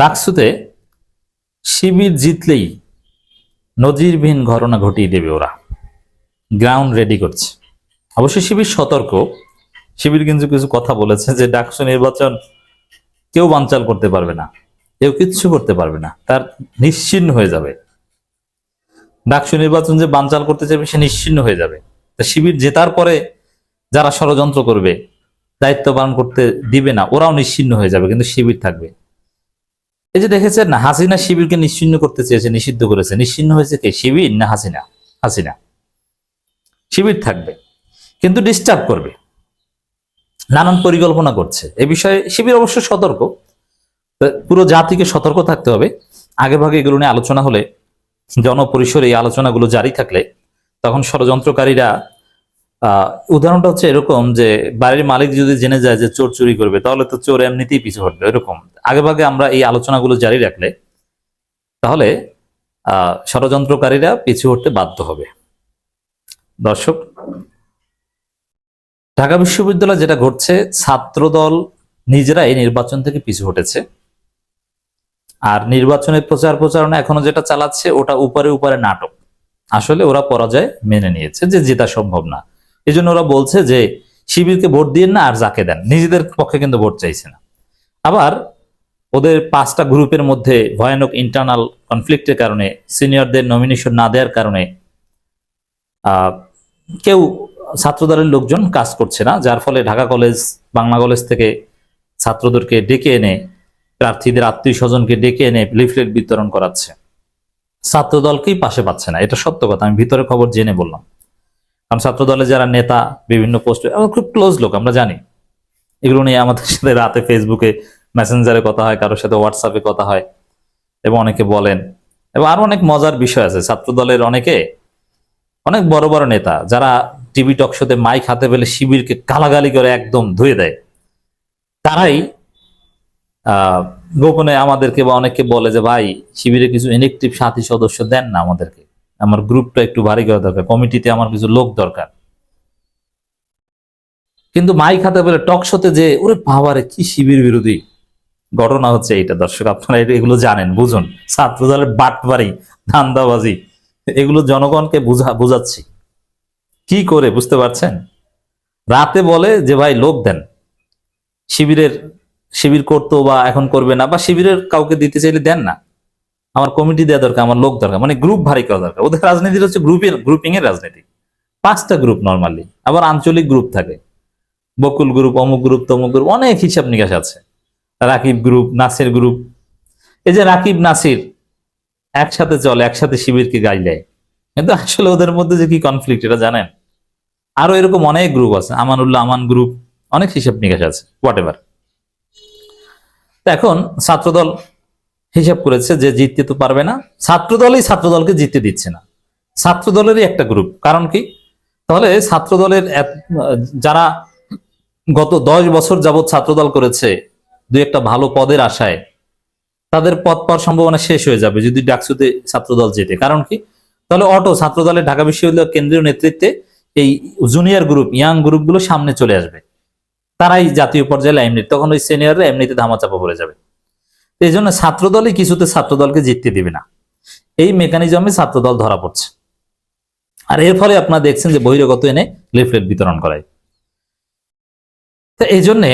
ডাকসুতে শিবির জিতলেই নজিরবিহীন ঘটনা ঘটিয়ে দেবে ওরা। গ্রাউন্ড রেডি করছে। অবশ্যই শিবির সতর্ক। শিবির কিন্তু কিছু কথা বলেছে যে ডাকসু নির্বাচন কেউ বানচাল করতে পারবে না, কেউ কিচ্ছু করতে পারবে না, তার নিশ্চিন্ন হয়ে যাবে। ডাকসু নির্বাচন যে বানচাল করতে চাইবে সে নিশ্চিন্ন হয়ে যাবে। তা শিবির জেতার পরে যারা ষড়যন্ত্র করবে, দায়িত্ব পালন করতে দিবে না, ওরাও নিশ্চিন্ন হয়ে যাবে, কিন্তু শিবির থাকবে। এই যে দেখেছেন হাসিনা শিবিরকে নিশ্চিন্ন করতে চেয়েছে, নিষিদ্ধ করেছে। নিশ্চিন্ন হয়েছে কে? শিবির না হাসিনা? হাসিনা। শিবির থাকবে, কিন্তু ডিস্টার্ব করবে। নানান পরিকল্পনা করছে। এ বিষয়ে শিবির অবশ্য সতর্ক। পুরো জাতিকে সতর্ক থাকতে হবে। আগে ভাগে এগুলো নিয়ে আলোচনা হলে, জনপরিসরে এই আলোচনাগুলো জারি থাকলে, তখন ষড়যন্ত্রকারীরা উদাহরণটা হচ্ছে এরকম যে বাড়ির মালিক যদি জেনে যায় যে চোর চুরি করবে, তাহলে তো চোর এমনিতেই পিছু হটবে, এরকম। আগে ভাগে আমরা এই আলোচনাগুলো জারি রাখলে তাহলে ষড়যন্ত্রকারীরা পিছু হটতে বাধ্য হবে। দর্শক, ঢাকা বিশ্ববিদ্যালয় যেটা ঘটছে, ছাত্রদল নিজেরা এই নির্বাচন থেকে পিছু হটেছে। আর নির্বাচনের প্রচার প্রচারণা এখনও যেটা চালাচ্ছে, ওটা উপরে উপরে নাটক। আসলে ওরা পরাজয় মেনে নিয়েছে যে জেতা সম্ভব না। এই জন্য ওরা বলছে যে শিবিরকে ভোট দিয়ে না আর যাকে দেন। নিজেদের পক্ষে কিন্তু ভোট চাইছে না। আবার ওদের পাঁচটা গ্রুপের মধ্যে ভয়ানক ইন্টারনাল কনফ্লিক্টের কারণে সিনিয়রদের নমিনেশন না দেওয়ার কারণে কেউ ছাত্রদলের লোকজন কাজ করছে না, যার ফলে ঢাকা কলেজ, বাংলা কলেজ থেকে ছাত্রদেরকে ডেকে এনে, প্রার্থীদের আত্মীয় স্বজনকে ডেকে এনে লিফলেট বিতরণ করাচ্ছে। ছাত্রদলকেই পাশে পাচ্ছে না, এটা সত্য কথা, আমি ভিতরে খবর জেনে বললাম। কারণ ছাত্রদলে যারা নেতা, বিভিন্ন পোস্টে খুব ক্লোজ লোক, আমরা জানি। এগুলো নিয়ে আমাদের সাথে রাতে ফেসবুকে মেসেঞ্জারে কথা হয়, কারোর সাথে হোয়াটসঅ্যাপে কথা হয়, এবং অনেকে বলেন। এবং আরও অনেক মজার বিষয় আছে ছাত্র দলের অনেকে, অনেক বড় বড় নেতা, যারা টিভি টক শোতে মাইক হাতে পেলে শিবিরকে গালাগালি করে একদম ধুয়ে দেয়। তারাই গোপনে আমাদেরকে বা অনেককে বলে যে, ভাই, শিবিরে কিছু ইনেকটিভ সাথী সদস্য দেন না আমাদেরকে। আমার গ্রুপটা একটু ভারী করা দরকার, কমিটিতে আমার কিছু লোক দরকার। কিন্তু মাইক হাতে বলে টক শোতে যে, ওরে বাবারে কি শিবির বিরোধী ঘটনা হচ্ছে এইটা? দর্শক, আপনারা এটা- এগুলো জানেন, বুঝুন। ছাত্র দলের বাটবাড়ি ধান্দাবাজি, এগুলো জনগণকে বুঝা বুঝাচ্ছি। কি করে, বুঝতে পারছেন? রাতে বলে যে, ভাই, লোক দেন। শিবিরের, শিবির করতো বা এখন করবে না বা শিবিরের কাউকে দিতে চাইলে দেন না। আমার কমিটি দেওয়া দরকার, আমার লোক দরকার মানে গ্রুপ ভারী করা দরকার। ওদের রাজনীতি হচ্ছে গ্রুপের গ্রুপিং এর রাজনীতি। পাঁচটা গ্রুপ নর্মালি আবার আঞ্চলিক গ্রুপ থাকে। বকুল গ্রুপ অমুক গ্রুপ তমুক গ্রুপ অনেক হিসাব নিকাশ আছে। রাকিব গ্রুপ নাসির গ্রুপ এই যে রাকিব, নাসির, একসাথে চলে, একসাথে শিবিরকে গাই দেয়। কিন্তু আসলে ওদের মধ্যে যে কি কনফ্লিক্ট এটা জানেন? আরও এরকম অনেক গ্রুপ আছে, আমানুল্লাহ, আমান গ্রুপ অনেক হিসাব নিকাশ আছে হোয়াট এভার এখন ছাত্রদল হিসাব করেছে যে জিততে তো পারবে না। ছাত্রদলই ছাত্রদলকে জিততে দিচ্ছে না। ছাত্রদলেরই একটা গ্রুপ কারণ কি? তাহলে ছাত্রদলের যারা গত দশ বছর যাবৎ ছাত্রদল করেছে, দুই একটা ভালো পদের আশায়, তাদের পদ পাওয়ার সম্ভাবনা শেষ হয়ে যাবে যদি ডাকসুতে ছাত্রদল জেতে। কারণ কি? তাহলে অটো ছাত্রদলের ঢাকা বিশ্ববিদ্যালয় কেন্দ্রীয় নেতৃত্বে এই জুনিয়র গ্রুপ ইয়াং গ্রুপগুলো সামনে চলে আসবে। তারাই জাতীয় পর্যায়ে লাইমলিট তখন ওই সিনিয়ররা এমনিতে ধামাচাপা পড়ে যাবে। এই জন্য ছাত্রদলই কিছুতে ছাত্রদলকে জিততে দিবে না। এই মেকানিজমে ছাত্রদল ধরা পড়ছে। আর এর ফলে আপনারা দেখছেন যে বহিরাগত এনে লিফলেট বিতরণ করায়। তো এই জন্যে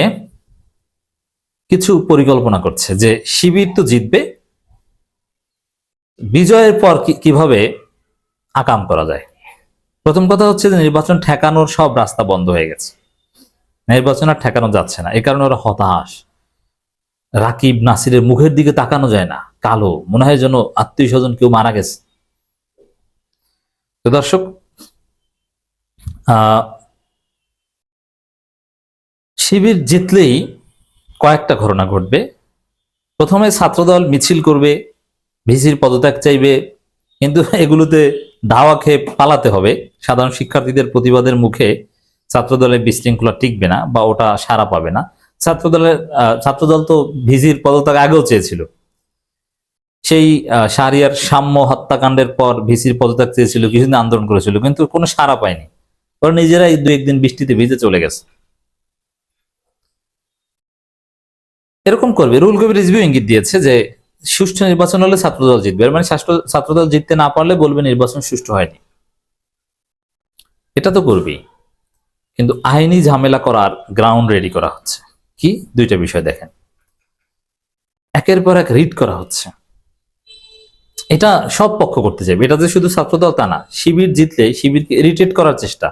কিছু পরিকল্পনা করছে যে শিবির তো জিতবে, বিজয়ের পর কীভাবে আকাম করা যায়? প্রথম কথা হচ্ছে যে নির্বাচন ঠেকানোর সব রাস্তা বন্ধ হয়ে গেছে। নির্বাচন আর ঠেকানো যাচ্ছে না। এই কারণে ওরা হতাশ। রাকিব নাসিরের মুখের দিকে তাকানো যায় না, কালো। মনে হয় যেন আত্মীয় স্বজন কেউ মারা গেছে। দর্শক শিবির জিতলেই কয়েকটা ঘটনা ঘটবে। প্রথমে ছাত্রদল মিছিল করবে, ভিসির পদত্যাগ চাইবে, কিন্তু এগুলোতে ধাওয়া খেয়ে পালাতে হবে। সাধারণ শিক্ষার্থীদের প্রতিবাদের মুখে ছাত্রদলের বিশৃঙ্খলা টিকবে না বা ওটা সারা পাবে না। ছাত্রদলের ছাত্রদল তো ভিজির পদত্যাগ আগেও চেয়েছিল। সেই শাহরিয়ার সাম্য হত্যাকাণ্ডের পর ভিসির পদত্যাগ চেয়েছিল, কিছুদিন আন্দোলন করেছিল, কিন্তু কোনো সারা পায়নি। ওরা নিজেরাই দু একদিন বৃষ্টিতে ভিজে চলে গেছে। এরকম করবে। রুল কবির রিজভিউ ইঙ্গিত দিয়েছে যে, সুষ্ঠু নির্বাচন হলে ছাত্রদল জিতবে। মানে ছাত্রদল জিততে না পারলে বলবে নির্বাচন সুষ্ঠু হয়নি। এটা তো করবেই। কিন্তু আইনি ঝামেলা করার গ্রাউন্ড রেডি করা হচ্ছে। কি? দুইটা বিষয় দেখেন। একের পর এক রিড করা হচ্ছে। এটা সব পক্ষ করতে চাইবে। এটা যে শুধু ছাত্রদল তা না, শিবির জিতলে শিবিরকে ইরিটেট করার চেষ্টা,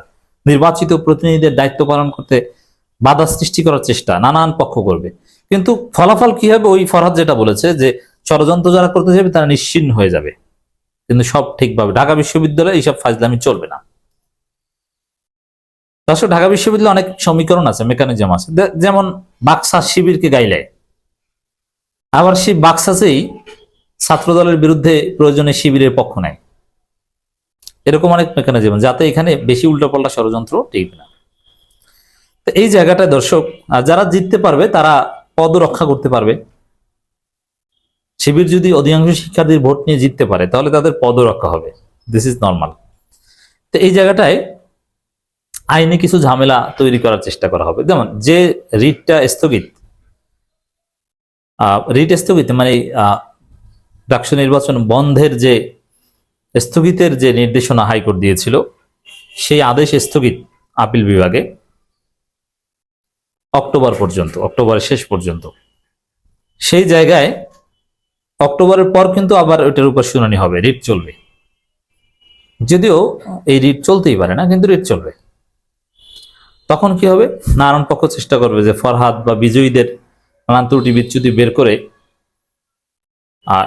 নির্বাচিত প্রতিনিধিদের দায়িত্ব পালন করতে বাধা সৃষ্টি করার চেষ্টা নানান পক্ষ করবে। কিন্তু ফলাফল কি হবে? ওই ফরহাদ যেটা বলেছে যে ষড়যন্ত্র যারা করতে যাবে তারা নিশ্চিন্ন হয়ে যাবে। কিন্তু সব ঠিকভাবে ঢাকা বিশ্ববিদ্যালয়ে এইসব ফাজলামি চলবে না। দর্শক ঢাকা বিশ্ববিদ্যালয়ে অনেক সমীকরণ আছে মেকানিজম আছে। যেমন বাক্সা শিবিরকে গাইলে আবার সেই বাক্সাসেই ছাত্রদলের বিরুদ্ধে প্রয়োজনে শিবিরের পক্ষ নেয়। এরকম অনেক মেকানিজম যাতে এখানে বেশি উল্টোপাল্টা ষড়যন্ত্র টিকবে না। তো এই জায়গাটায় দর্শক যারা জিততে পারবে, তারা পদ রক্ষা করতে পারবে। শিবির যদি অধিকাংশ শিক্ষার্থীর ভোট নিয়ে জিততে পারে, তাহলে তাদের পদ রক্ষা হবে। দিস ইজ নর্মাল তো এই জায়গাটায় আইনে কিছু ঝামেলা তৈরি করার চেষ্টা করা হবে। যেমন যে রিটটা স্থগিত রিট স্থগিত মানে ডাকসু নির্বাচন বন্ধের যে স্থগিতের যে নির্দেশনা হাইকোর্ট দিয়েছিল, সেই আদেশ স্থগিত আপিল বিভাগে অক্টোবর পর্যন্ত, অক্টোবরের শেষ পর্যন্ত। সেই জায়গায় অক্টোবরের পর কিন্তু আবার ওইটার উপর শুনানি হবে, রিট চলবে। যদিও এই রিট চলতেই পারে না, কিন্তু রিট চলবে। তখন কি হবে? নারায়ণ পক্ষ চেষ্টা করবে যে ফরহাদ বা বিজয়ীদের নানান ত্রুটি বিচ্যুতি বের করে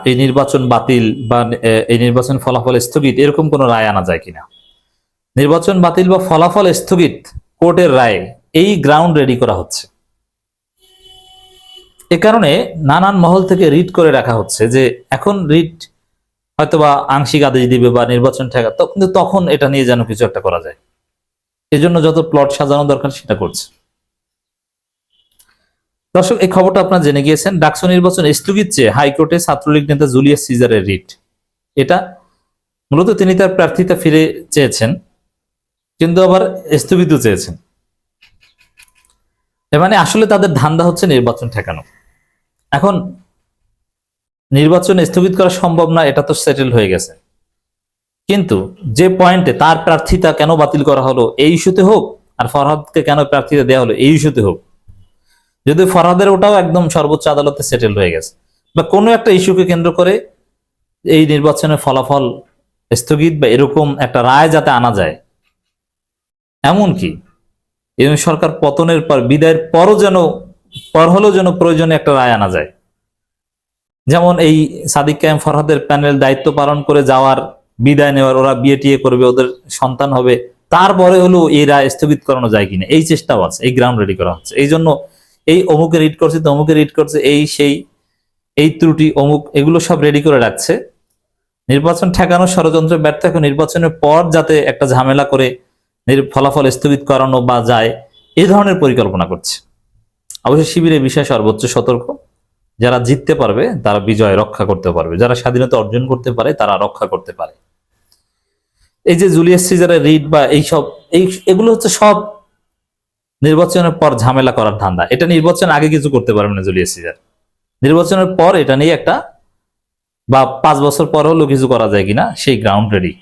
এই নির্বাচন বাতিল বা এই নির্বাচন ফলাফল স্থগিত এরকম কোনো রায় আনা যায় কিনা? নির্বাচন বাতিল বা ফলাফল স্থগিত কোর্টের রায় এই গ্রাউন্ড রেডি করা হচ্ছে। এ কারণে নানান মহল থেকে রিট করে রাখা হচ্ছে যে এখন রিট হয়তোবা আংশিক আদেশ দিবে বা নির্বাচন ঠেকা কিন্তু তখন এটা নিয়ে যেন কিছু একটা করা যায়। এজন্য যত প্লট সাজানো দরকার সেটা করছে। দর্শক, এই খবরটা আপনারা জেনে গিয়েছেন। ডাকসু নির্বাচন স্থগিত চেয়ে হাইকোর্টে ছাত্রলীগ নেতা জুলিয়াস সিজারের রিট। এটা মূলত তিনি তার প্রার্থিতা ফিরে চেয়েছেন, কিন্তু আবার স্থগিত চেয়েছেন। মানে আসলে তাদের ধান্দা হচ্ছে নির্বাচন ঠেকানো। এখন নির্বাচন স্থগিত করা সম্ভব না, এটা তো সেটেল হয়ে গেছে। কিন্তু যে পয়েন্টে তার প্রার্থিতা কেন বাতিল করা হলো এই ইস্যুতে হোক, আর ফরহাদকে কেন প্রার্থিতা দেওয়া হলো এই ইস্যুতে হোক, যদি ফরহাদের ওটাও একদম সর্বোচ্চ আদালতে সেটেল হয়ে গেছে, বা কোনো একটা ইস্যুকে কেন্দ্র করে এই নির্বাচনের ফলাফল স্থগিত বা এরকম একটা রায় যাতে আনা যায় এমন কি এই সরকার পতনের পর, বিদায়ের পরও যেন, পর হলেও যেন প্রয়োজনে একটা রায় আনা যায়। যেমন এই সাদিক কায়েম ফরহাদের প্যানেল দায়িত্ব পালন করে যাওয়ার বিদায় নেওয়ার, ওরা বিয়ে টিয়ে করবে, ওদের সন্তান হবে, তারপরে হলো এই রায় স্থগিত করানো যায় কিনা। এই চেষ্টাও আছে, এই গ্রাউন্ড রেডি করা হচ্ছে। এই জন্য এই অমুকে রিড করছে তমুকে রিড করছে, এই, সেই, এই ত্রুটি, অমুক, এগুলো সব রেডি করে রাখছে। নির্বাচন ঠেকানোর ষড়যন্ত্র ব্যর্থ, এখন নির্বাচনের পর যাতে একটা ঝামেলা করে ফলাফল স্থগিত করানো বা যায়, এ ধরনের পরিকল্পনা করছে। অবশ্যই শিবিরের বিষয়ে সর্বোচ্চ সতর্ক। যারা জিততে পারবে, তারা বিজয় রক্ষা করতে পারবে। যারা স্বাধীনতা অর্জন করতে পারে, তারা রক্ষা করতে পারে। এই যে জুলিয়াস সিজারের রিড বা এইসব এই এগুলো হচ্ছে সব নির্বাচনের পর ঝামেলা করার ধান্দা। এটা নির্বাচন আগে কিছু করতে পারবে না জুলিয়াস সিজার নির্বাচনের পর এটা নিয়ে একটা বা পাঁচ বছর পর হলেও কিছু করা যায় কিনা, সেই গ্রাউন্ড রেডি